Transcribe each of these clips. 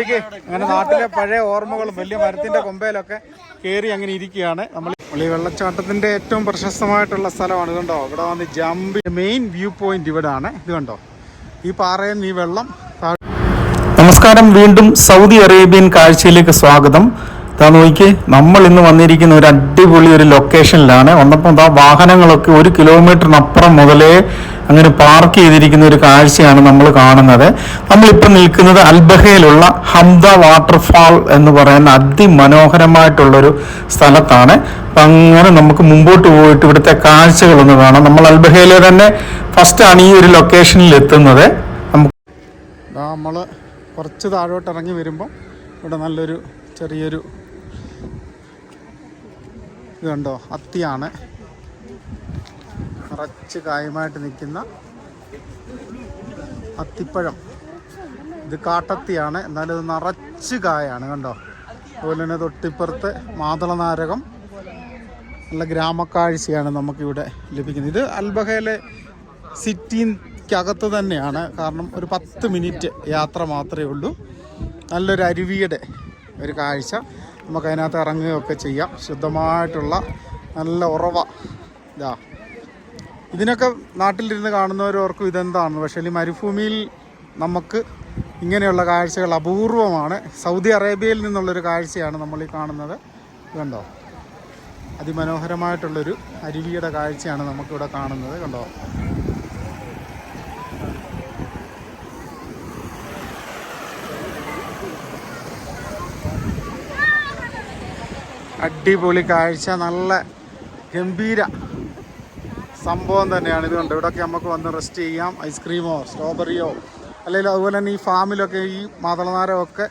അങ്ങനെ നാട്ടിലെ പഴയ ഓർമ്മകളും വലിയ മരത്തിന്റെ കൊമ്പയിലൊക്കെ കയറി അങ്ങനെ ഇരിക്കുകയാണ്. നമ്മൾ ഈ വെള്ളച്ചാട്ടത്തിന്റെ ഏറ്റവും പ്രശസ്തമായിട്ടുള്ള സ്ഥലമാണ് കണ്ടോ ഇവിടെ വന്ന് ജമ്പ് മെയിൻ വ്യൂ പോയിന്റ് ഇവിടെ ആണ് ഇത് കണ്ടോ? ഈ പാറയിൽ ഈ വെള്ളം നമസ്കാരം. വീണ്ടും സൗദി അറേബ്യൻ കാഴ്ചയിലേക്ക് സ്വാഗതം. ഇതാ നോക്കി നമ്മൾ ഇന്ന് വന്നിരിക്കുന്ന ഒരു അടിപൊളി ഒരു ലൊക്കേഷനിലാണ് വന്നപ്പോൾ ഇതാ വാഹനങ്ങളൊക്കെ ഒരു കിലോമീറ്ററിനപ്പുറം മുതലേ അങ്ങനെ പാർക്ക് ചെയ്തിരിക്കുന്ന ഒരു കാഴ്ചയാണ് നമ്മൾ കാണുന്നത്. നമ്മളിപ്പോൾ നിൽക്കുന്നത് അൽബഹയിലുള്ള ഹംദ വാട്ടർഫാൾ എന്ന് പറയുന്ന അതിമനോഹരമായിട്ടുള്ളൊരു സ്ഥലത്താണ്. അപ്പം അങ്ങനെ നമുക്ക് മുമ്പോട്ട് പോയിട്ട് ഇവിടുത്തെ കാഴ്ചകളൊന്ന് കാണാം. നമ്മൾ അൽബഹയിലെ തന്നെ ഫസ്റ്റാണ് ഈ ഒരു ലൊക്കേഷനിൽ എത്തുന്നത്. നമുക്ക് നമ്മൾ കുറച്ച് താഴോട്ട് ഇറങ്ങി വരുമ്പോൾ ഇവിടെ നല്ലൊരു ചെറിയൊരു ഇത് കണ്ടോ അത്തിയാണ്. നിറച്ച് കായമായിട്ട് നിൽക്കുന്ന അത്തിപ്പഴം. ഇത് കാട്ടത്തിയാണ്. എന്നാലും ഇത് നിറച്ച് കായാണ് കണ്ടോ? അതുപോലെ തന്നെ തൊട്ടിപ്പുറത്ത് മാതളനാരകം. നല്ല ഗ്രാമക്കാഴ്ചയാണ് നമുക്കിവിടെ ലഭിക്കുന്നത്. ഇത് അൽബഹയിലെ സിറ്റിക്കകത്ത് തന്നെയാണ്. കാരണം ഒരു പത്ത് മിനിറ്റ് യാത്ര മാത്രമേ ഉള്ളൂ. നല്ലൊരു അരുവിയുടെ ഒരു കാഴ്ച. നമുക്ക് അതിനകത്ത് ഇറങ്ങുകയൊക്കെ ചെയ്യാം. ശുദ്ധമായിട്ടുള്ള നല്ല ഉറവ. ഇതാ. ഇതിനൊക്കെ നാട്ടിലിരുന്ന് കാണുന്നവരോർക്കും ഇതെന്താണ്? പക്ഷേ ഈ മരുഭൂമിയിൽ നമുക്ക് ഇങ്ങനെയുള്ള കാഴ്ചകൾ അപൂർവമാണ്. സൗദി അറേബ്യയിൽ നിന്നുള്ളൊരു കാഴ്ചയാണ് നമ്മൾ ഈ കാണുന്നത്. കണ്ടോ? അതിമനോഹരമായിട്ടുള്ളൊരു അരുവിയുടെ കാഴ്ചയാണ് നമുക്കിവിടെ കാണുന്നത്. കണ്ടോ? അടിപൊളി കാഴ്ച നല്ല ഗംഭീര സംഭവം തന്നെയാണ്. ഇതുകൊണ്ട് ഇവിടെയൊക്കെ നമുക്ക് വന്ന് റെസ്റ്റ് ചെയ്യാം. ഐസ്ക്രീമോ സ്ട്രോബെറിയോ അല്ലെങ്കിൽ അതുപോലെ തന്നെ ഈ ഫാമിലൊക്കെ ഈ മാതളനാരമൊക്കെ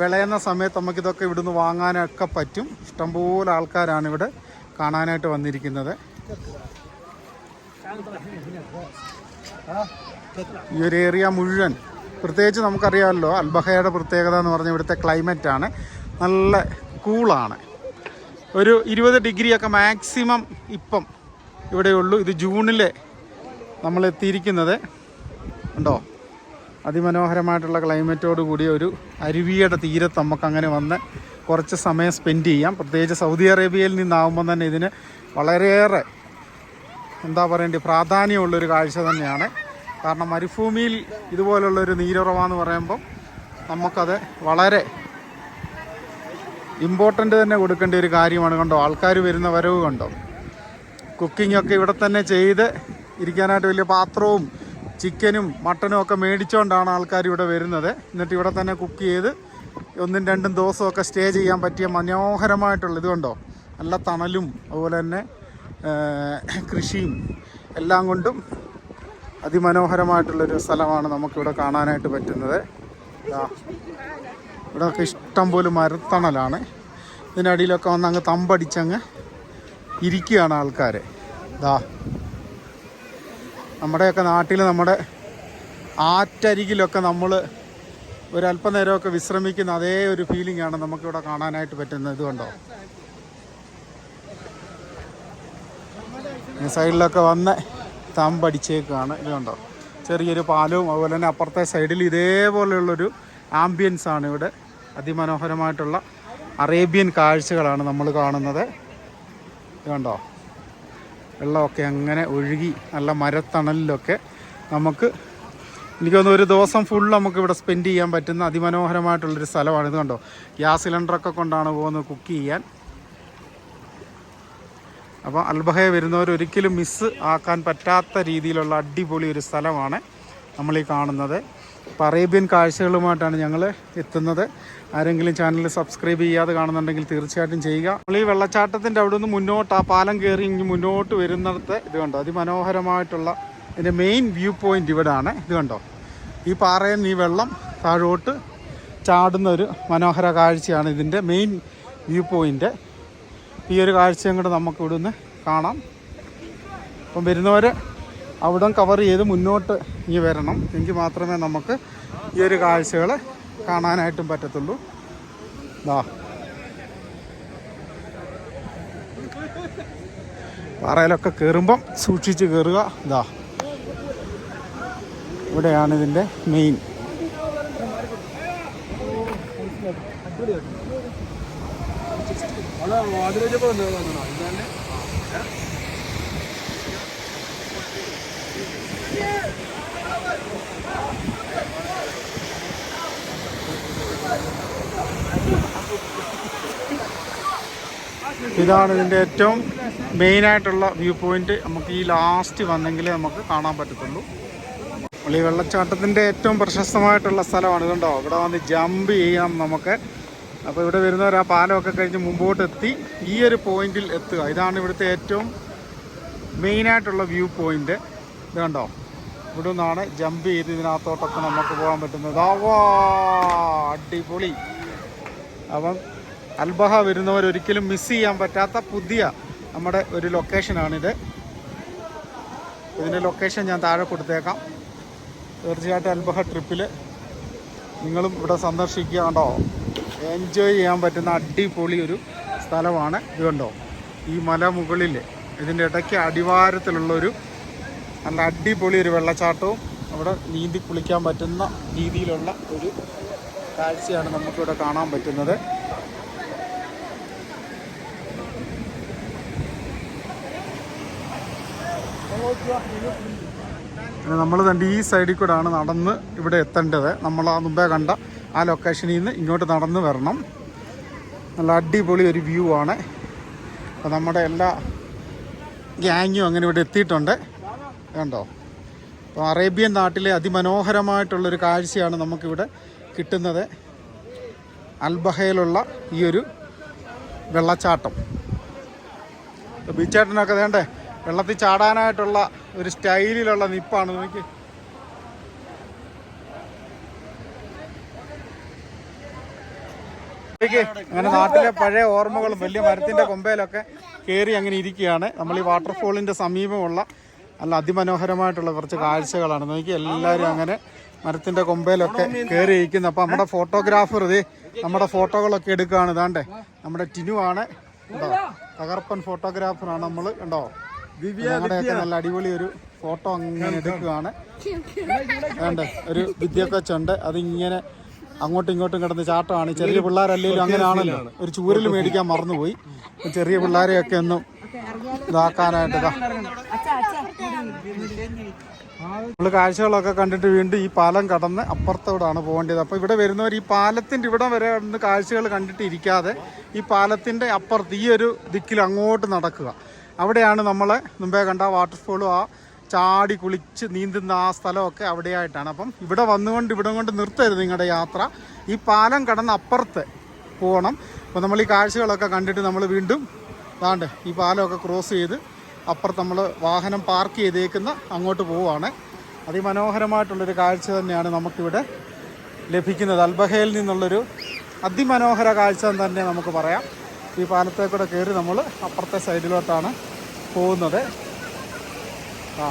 വിളയുന്ന സമയത്ത് നമുക്കിതൊക്കെ ഇവിടുന്ന് വാങ്ങാനൊക്കെ പറ്റും. ഇഷ്ടംപോലെ ആൾക്കാരാണ് ഇവിടെ കാണാനായിട്ട് വന്നിരിക്കുന്നത്. ഈ ഒരു ഏരിയ മുഴുവൻ. പ്രത്യേകിച്ച് നമുക്കറിയാമല്ലോ അൽബഹയുടെ പ്രത്യേകത എന്ന് പറഞ്ഞാൽ ഇവിടുത്തെ ക്ലൈമറ്റാണ് നല്ല കൂളാണ് ഒരു ഇരുപത് ഡിഗ്രിയൊക്കെ മാക്സിമം ഇപ്പം ഇവിടെയുള്ളൂ ഇത് ജൂണിലെ നമ്മൾ എത്തിയിരിക്കുന്നത്. ഉണ്ടോ അതിമനോഹരമായിട്ടുള്ള ക്ലൈമറ്റോട് കൂടിയ ഒരു അരുവിയുടെ തീരത്ത് നമുക്ക് അങ്ങനെ വന്ന് കുറച്ച് സമയം സ്പെൻഡ് ചെയ്യാം. പ്രത്യേകിച്ച് സൗദി അറേബ്യയിൽ നിന്നാവുമ്പോൾ തന്നെ ഇതിന് വളരെയേറെ എന്താ പറയേണ്ടി പ്രാധാന്യമുള്ളൊരു കാഴ്ച തന്നെയാണ്. കാരണം മരുഭൂമിയിൽ ഇതുപോലുള്ളൊരു നീരുറവ എന്ന് പറയുമ്പം നമുക്കത് വളരെ ഇമ്പോർട്ടന്റ് തന്നെ കൊടുക്കേണ്ട ഒരു കാര്യമാണ് കണ്ടോ? ആൾക്കാർ വരുന്ന വരവ് കണ്ടോ? കുക്കിംഗ് ഒക്കെ ഇവിടെ തന്നെ ചെയ്ത് ഇരിക്കാനായിട്ട് വലിയ പാത്രവും ചിക്കനും മട്ടനും ഒക്കെ മേടിച്ചുകൊണ്ടാണ് ആൾക്കാർ ഇവിടെ വരുന്നത്. എന്നിട്ട് ഇവിടെ തന്നെ കുക്ക് ചെയ്ത് ഒന്നും രണ്ടും ദിവസമൊക്കെ സ്റ്റേ ചെയ്യാൻ പറ്റിയ മനോഹരമായിട്ടുള്ള ഇതുകൊണ്ടോ കണ്ടോ? നല്ല തണലും അതുപോലെ തന്നെ കൃഷിയും എല്ലാം കൊണ്ടും അതിമനോഹരമായിട്ടുള്ളൊരു സ്ഥലമാണ് നമുക്കിവിടെ കാണാനായിട്ട് പറ്റുന്നത്. ഇവിടെയൊക്കെ ഇഷ്ടം പോലെ മരത്തണലാണ്. ഇതിനടിയിലൊക്കെ വന്ന് അങ്ങ് തമ്പടിച്ചങ്ങ് ഇരിക്കുകയാണ് ആൾക്കാർ ഇതാ നമ്മുടെയൊക്കെ നാട്ടിൽ നമ്മുടെ ആറ്റരികിലൊക്കെ നമ്മൾ ഒരല്പം നേരമൊക്കെ വിശ്രമിക്കുന്ന അതേ ഒരു ഫീലിംഗ് ആണ് നമുക്കിവിടെ കാണാനായിട്ട് പറ്റുന്നത്. ഇതുകൊണ്ടോ കണ്ടോ? ഈ സൈഡിലൊക്കെ വന്ന് തമ്പടിച്ചേക്കാണ്. ഇതുകൊണ്ടോ ചെറിയൊരു പാലവും അതുപോലെ തന്നെ അപ്പുറത്തെ സൈഡിൽ ഇതേപോലെയുള്ളൊരു ആംബിയൻസ് ആണ് ഇവിടെ. അതിമനോഹരമായിട്ടുള്ള അറേബ്യൻ കാഴ്ചകളാണ് നമ്മൾ കാണുന്നത്. കണ്ടോ? വെള്ളമൊക്കെ അങ്ങനെ ഒഴുകി നല്ല മരത്തണലിലൊക്കെ നമുക്ക് എനിക്ക് തോന്നുന്നു ഒരു ദിവസം ഫുൾ നമുക്ക് ഇവിടെ സ്പെൻഡ് ചെയ്യാൻ പറ്റുന്ന അതിമനോഹരമായിട്ടുള്ളൊരു സ്ഥലമാണ്. ഇത് കണ്ടോ? ഗ്യാസ് സിലിണ്ടറൊക്കെ കൊണ്ടാണ് പോകുന്നത് കുക്ക് ചെയ്യാൻ. അപ്പോൾ അൽബഹയെ വരുന്നവർ ഒരിക്കലും മിസ്സ് ആക്കാൻ പറ്റാത്ത രീതിയിലുള്ള അടിപൊളി ഒരു സ്ഥലമാണ് നമ്മൾ ഈ കാണുന്നത്. അപ്പോൾ അറേബ്യൻ കാഴ്ചകളുമായിട്ടാണ് ഞങ്ങൾ എത്തുന്നത്. ആരെങ്കിലും ചാനൽ സബ്സ്ക്രൈബ് ചെയ്യാതെ കാണുന്നുണ്ടെങ്കിൽ തീർച്ചയായിട്ടും ചെയ്യുക. നമ്മൾ ഈ വെള്ളച്ചാട്ടത്തിന്റെ അവിടെ നിന്ന് മുന്നോട്ട് ആ പാലം കയറി ഇങ്ങ് മുന്നോട്ട് വരുന്നിടത്ത് ഇത് കണ്ടോ? അതിമനോഹരമായിട്ടുള്ള എന്റെ മെയിൻ വ്യൂ പോയിന്റ് ഇവിടാണ്. ഇത് കണ്ടോ? ഈ പാറയിൽ നിന്ന് ഈ വെള്ളം താഴോട്ട് ചാടുന്ന ഒരു മനോഹര കാഴ്ചയാണ് ഇതിന്റെ മെയിൻ വ്യൂ പോയിന്റ് ഈ ഒരു കാഴ്ചയും കൂടെ നമുക്ക് ഇവിടുന്ന് കാണാം. അപ്പം വരുന്നവർ അവിടം കവർ ചെയ്ത് മുന്നോട്ട് ഇനി വരണം. എങ്കിൽ മാത്രമേ നമുക്ക് ഈ ഒരു കാഴ്ചകൾ കാണാനായിട്ടും പറ്റത്തുള്ളൂ. ദാ. പാറയിലൊക്കെ കയറുമ്പം സൂക്ഷിച്ച് കയറുക ഇതാ ഇവിടെയാണ് ഇതിന്റെ മെയിൻ ഇതാണ് ഇതിന്റെ ഏറ്റവും മെയിനായിട്ടുള്ള വ്യൂ പോയിന്റ്. നമുക്ക് ഈ ലാസ്റ്റ് വന്നെങ്കിലേ നമുക്ക് കാണാൻ പറ്റത്തുള്ളൂ. നമ്മൾ ഈ വെള്ളച്ചാട്ടത്തിന്റെ ഏറ്റവും പ്രശസ്തമായിട്ടുള്ള സ്ഥലമാണ് ഇതുണ്ടോ ഇവിടെ വന്ന് ജമ്പ് ചെയ്യാം നമുക്ക്. അപ്പോൾ ഇവിടെ വരുന്നവർ ആ പാലമൊക്കെ കഴിഞ്ഞ് മുമ്പോട്ട് എത്തി ഈ ഒരു പോയിന്റിൽ എത്തുക. ഇതാണ് ഇവിടുത്തെ ഏറ്റവും മെയിനായിട്ടുള്ള വ്യൂ പോയിന്റ്. ഇത് കണ്ടോ? ഇവിടെ നിന്നാണ് ജമ്പ് ചെയ്ത് ഇതിനകത്തോട്ടൊക്കെ നമുക്ക് പോകാൻ പറ്റുന്നത്. അടിപൊളി. അപ്പം അൽബഹ വരുന്നവർ ഒരിക്കലും മിസ് ചെയ്യാൻ പറ്റാത്ത പുതിയ നമ്മുടെ ഒരു ലൊക്കേഷനാണിത് ഇതിന്റെ ലൊക്കേഷൻ ഞാൻ താഴെ കൊടുത്തേക്കാം. തീർച്ചയായിട്ടും അൽബഹ ട്രിപ്പിൽ നിങ്ങളും ഇവിടെ സന്ദർശിക്കുക കണ്ടോ? എൻജോയ് ചെയ്യാൻ പറ്റുന്ന അടിപൊളി ഒരു സ്ഥലമാണ്. ഇത് കണ്ടോ? ഈ മല മുകളിൽ ഇതിന്റെ ഇടയ്ക്ക് അടിവാരത്തിലുള്ളൊരു നല്ല അടിപൊളി ഒരു വെള്ളച്ചാട്ടവും അവിടെ നീന്തി കുളിക്കാൻ പറ്റുന്ന രീതിയിലുള്ള ഒരു കാഴ്ചയാണ് നമുക്കിവിടെ കാണാൻ പറ്റുന്നത്. നമ്മൾ തന്നെ ഈ സൈഡിൽ ആണ് നടന്ന് ഇവിടെ എത്തേണ്ടത്. നമ്മൾ ആ മുമ്പേ കണ്ട ആ ലൊക്കേഷനിൽ നിന്ന് ഇങ്ങോട്ട് നടന്ന് വരണം. നല്ല അടിപൊളി ഒരു വ്യൂ ആണ്. അപ്പോൾ നമ്മുടെ എല്ലാ ഗ്യാങ്ങും അങ്ങനെ ഇവിടെ എത്തിയിട്ടുണ്ട്. കണ്ടോ? അപ്പോൾ അറേബ്യൻ നാട്ടിലെ അതിമനോഹരമായിട്ടുള്ളൊരു കാഴ്ചയാണ് നമുക്കിവിടെ കിട്ടുന്നത്. അൽബഹയിലുള്ള ഈ ഒരു വെള്ളച്ചാട്ടം. ബീച്ചേട്ടനൊക്കെ വേണ്ടേ? വെള്ളത്തിൽ ചാടാനായിട്ടുള്ള ഒരു സ്റ്റൈലിലുള്ള നിപ്പാണ്. നോക്കി. അങ്ങനെ നാട്ടിലെ പഴയ ഓർമ്മകളും വലിയ മരത്തിന്റെ കൊമ്പയിലൊക്കെ കയറി അങ്ങനെ ഇരിക്കുകയാണ്. നമ്മൾ ഈ വാട്ടർഫോളിന്റെ സമീപമുള്ള നല്ല അതിമനോഹരമായിട്ടുള്ള കുറച്ച് കാഴ്ചകളാണ്. നോക്കി എല്ലാവരും അങ്ങനെ മരത്തിന്റെ കൊമ്പയിലൊക്കെ കയറി ഇരിക്കുന്നു. അപ്പൊ നമ്മുടെ ഫോട്ടോഗ്രാഫർ ഇത് നമ്മുടെ ഫോട്ടോകളൊക്കെ എടുക്കുകയാണ്. ഇതാണ്ടേ നമ്മുടെ ടിനു ആണ് ഉണ്ടോ തകർപ്പൻ ഫോട്ടോഗ്രാഫറാണ് നമ്മൾ കണ്ടോ? ഞങ്ങളുടെയൊക്കെ നല്ല അടിപൊളി ഒരു ഫോട്ടോ അങ്ങനെ എടുക്കുകയാണ്. വേണ്ടേ ഒരു വിദ്യാഭ്യാസമുണ്ട്. അതിങ്ങനെ അങ്ങോട്ടും ഇങ്ങോട്ടും കിടന്ന് ചാട്ടമാണ്. ചെറിയ പിള്ളേരല്ലെങ്കിലും അങ്ങനെയാണല്ലോ. ഒരു ചൂരൽ മേടിക്കാൻ മറന്നുപോയി. ചെറിയ പിള്ളേരെയൊക്കെ ഒന്നും ഇതാക്കാനായിട്ട് ഇതാ നമ്മൾ കാഴ്ചകളൊക്കെ കണ്ടിട്ട് വീണ്ടും ഈ പാലം കടന്ന് അപ്പുറത്തോടാണ് പോകേണ്ടത്. അപ്പോൾ ഇവിടെ വരുന്നവർ ഈ പാലത്തിന്റെ ഇവിടെ വരെ കാഴ്ചകൾ കണ്ടിട്ട് ഇരിക്കാതെ ഈ പാലത്തിന്റെ അപ്പുറത്ത് ഈ ഒരു ദിക്കിൽ അങ്ങോട്ട് നടക്കുക. അവിടെയാണ് നമ്മൾ മുമ്പേ കണ്ട വാട്ടർഫോളും ആ ചാടി കുളിച്ച് നീന്തുന്ന ആ സ്ഥലമൊക്കെ അവിടെയായിട്ടാണ്. അപ്പം ഇവിടെ വന്നുകൊണ്ട് ഇവിടെ കൊണ്ട് നിർത്തരുത് നിങ്ങളുടെ യാത്ര. ഈ പാലം കടന്ന് അപ്പുറത്ത് പോകണം അപ്പോൾ നമ്മൾ ഈ കാഴ്ചകളൊക്കെ കണ്ടിട്ട് നമ്മൾ വീണ്ടും അതാണ്ട് ഈ പാലമൊക്കെ ക്രോസ് ചെയ്ത് അപ്പുറത്ത് നമ്മൾ വാഹനം പാർക്ക് ചെയ്തേക്കുന്ന അങ്ങോട്ട് പോവുകയാണ് അതിമനോഹരമായിട്ടുള്ളൊരു കാഴ്ച തന്നെയാണ് നമുക്കിവിടെ ലഭിക്കുന്നത്. അൽബഹയിൽ നിന്നുള്ളൊരു അതിമനോഹര കാഴ്ച തന്നെ നമുക്ക് പറയാം. ഈ പാലത്തെ കൂടെ കയറി നമ്മൾ അപ്പുറത്തെ സൈഡിലോട്ടാണ് പോകുന്നത്. ആ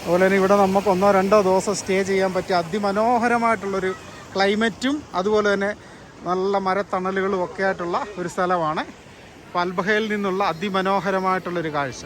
അതുപോലെ തന്നെ ഇവിടെ നമുക്ക് ഒന്നോ രണ്ടോ ദിവസം സ്റ്റേ ചെയ്യാൻ പറ്റിയ അതിമനോഹരമായിട്ടുള്ളൊരു ക്ലൈമറ്റും അതുപോലെ തന്നെ നല്ല മരത്തണലുകളും ഒക്കെ ആയിട്ടുള്ള ഒരു സ്ഥലമാണ്. പൽബഹയിൽ നിന്നുള്ള അതിമനോഹരമായിട്ടുള്ളൊരു കാഴ്ച.